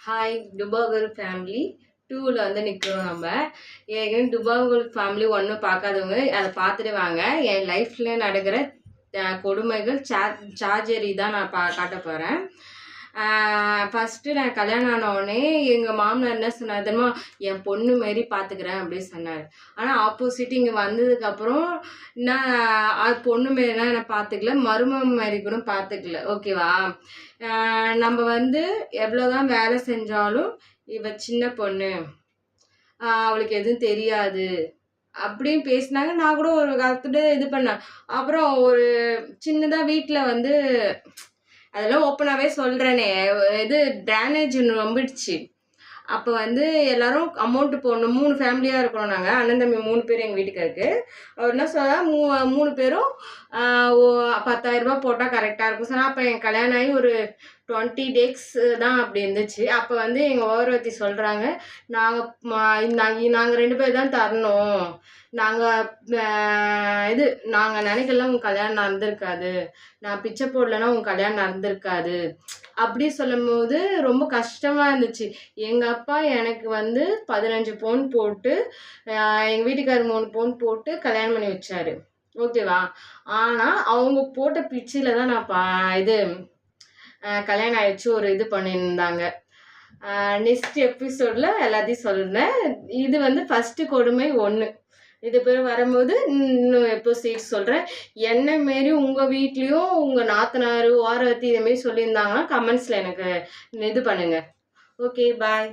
Hi டுபாகர் family டூவில் வந்து நிற்கிறோம் நம்ம. ஏற்கனவே டுபாகர் ஃபேமிலி ஒன்றும் பார்க்காதவங்க அதை பார்த்துட்டு வாங்க. என் லைஃப்பில் நடக்கிற கொடுமைகள் சா சார்ஜரி தான் நான் பா காட்ட போகிறேன் ஃபஸ்ட்டு நான் கல்யாணம் ஆனவுடனே எங்கள் மாமனார் என்ன சொன்னார் தெரியுமா? என் பொண்ணு மாரி பார்த்துக்கிறேன் அப்படின்னு சொன்னார். ஆனால் ஆப்போசிட் இங்கே வந்ததுக்கப்புறம் நான் அது பொண்ணு மாரிலாம் நான் பார்த்துக்கல மருமம் மாதிரி கூட பார்த்துக்கல ஓகேவா நம்ம வந்து எவ்வளோதான் வேலை செஞ்சாலும் இவ சின்ன பொண்ணு. அவளுக்கு எதுவும் தெரியாது. அப்படின்னு பேசினாங்க. நான் கூட ஒரு காலத்துல இது பண்ணேன். அப்புறம் ஒரு சின்னதாக வீட்டில் வந்து அதெல்லாம் ஓப்பனாகவே சொல்கிறேனே இது டேமேஜ் ரொம்பிடுச்சு அப்போ வந்து எல்லாரும் அமௌண்ட்டு போடணும் மூணு ஃபேமிலியாக இருக்கிறோம் நாங்கள் அண்ணன் தம்பி மூணு பேர் எங்கள் வீட்டுக்காருக்கு. அவர் என்ன சொல்ல மூ மூணு பேரும் ஓ- பத்தாயிரம் போட்டால் கரெக்டாக இருக்கும். சார் அப்போ என் கல்யாணம் ஆகி ஒரு டுவெண்ட்டி டேக்ஸ் தான் அப்படி இருந்துச்சு. அப்போ வந்து எங்கள் ஓரவத்தி சொல்கிறாங்க நாங்கள் நாங்கள் நாங்கள் ரெண்டு பேர் தான் தரணும். நாங்கள் இது நாங்கள் நினைக்கலாம் உங்கள் கல்யாணம் நடந்திருக்காது. நான் பிச்சை போடலன்னா உங்கள் கல்யாணம் நடந்திருக்காது. அப்படி சொல்லும் போது ரொம்ப கஷ்டமாக இருந்துச்சு. எங்கள் அப்பா எனக்கு வந்து பதினஞ்சு பவுன் போட்டு எங்கள் வீட்டுக்காரர் மூணு பவுன் போட்டு கல்யாணம் பண்ணி வச்சாரு. ஓகேவா ஆனால் அவங்க போட்ட பிச்சில் தான் நான் பா இது கல்யாணம் ஆயிடுச்சு ஒரு இது பண்ணியிருந்தாங்க. நெக்ஸ்ட் எபிசோடில் எல்லாத்தையும் சொல்கிறேன் இது வந்து ஃபஸ்ட்டு கொடுமை ஒன்று இது பேர் வரும்போது இன்னும் எப்போ சீட் சொல்கிறேன் என்ன மாரி உங்கள் வீட்லேயும் உங்கள் நாத்தனார் ஓரவத்தி இதுமாரி சொல்லியிருந்தாங்கன்னா கமெண்ட்ஸில் எனக்கு இது பண்ணுங்கள் ஓகே பாய்